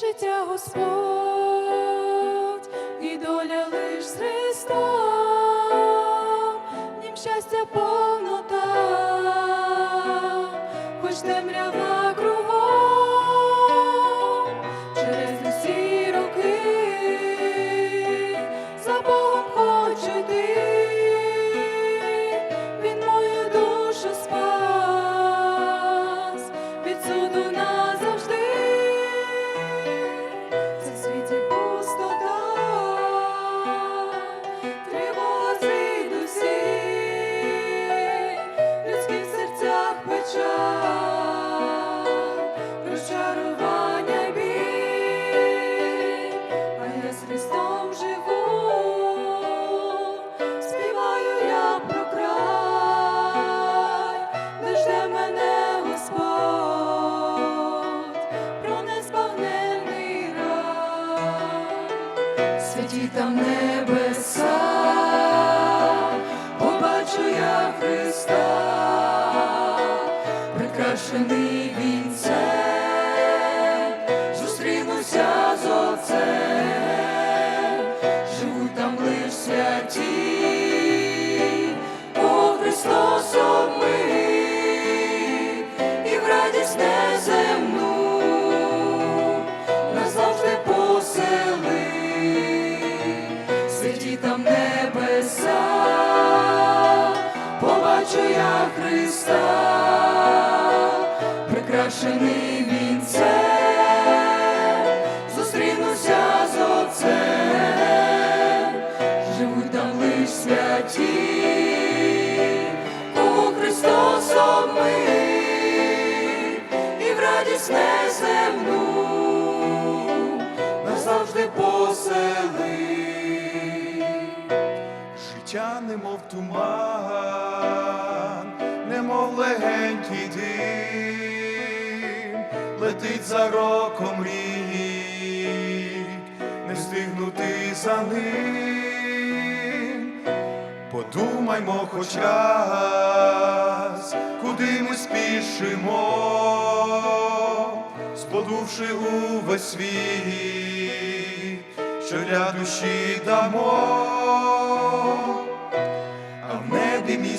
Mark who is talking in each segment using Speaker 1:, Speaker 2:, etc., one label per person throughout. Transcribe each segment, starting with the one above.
Speaker 1: Життя Господь, і доля там небеса, побачу я Христа, прикрашений вінцем, зустрінуся з Отцем, там небеса, побачу я Христа, прикрашений вінцем, зустрінуся з Отцем, живуть там лиш святі, кого Христос обмив, і в радість неземну. назавжди
Speaker 2: немов туман, немов легенький дим, летить за роком рік, не встигнути за ним. Подумаймо хоч раз, куди ми спішимо, сподувши увесь світ, що для душі дамо,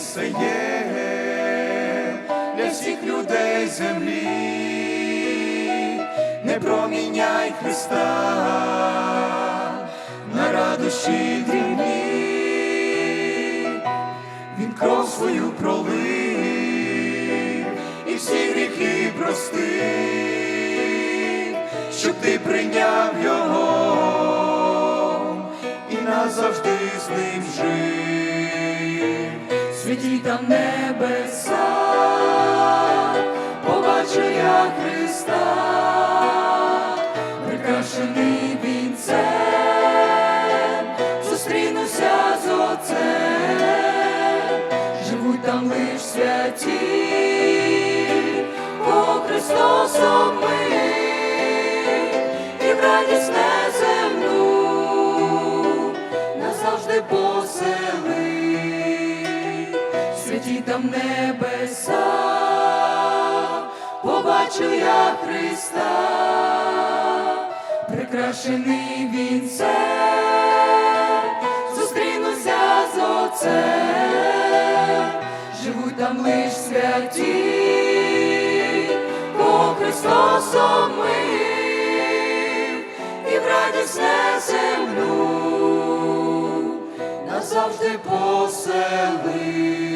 Speaker 2: місце є для всіх людей землі, не проміняй Христа на радощі дрібні. Він кров свою пролив і всі гріхи простив, щоб ти прийняв його і назавжди з ним жив.
Speaker 1: Святі там небеса, побачу я Христа, прикрашений вінцем, зустрінуся з Отцем, живуть там лиш святі, о Христос обмив, і в радість там небеса, побачу я Христа, прикрашений вінцем, зустрінуся з Отцем, живуть там лиш святі, бо Христос обмив, і в радість неземну назавжди посели.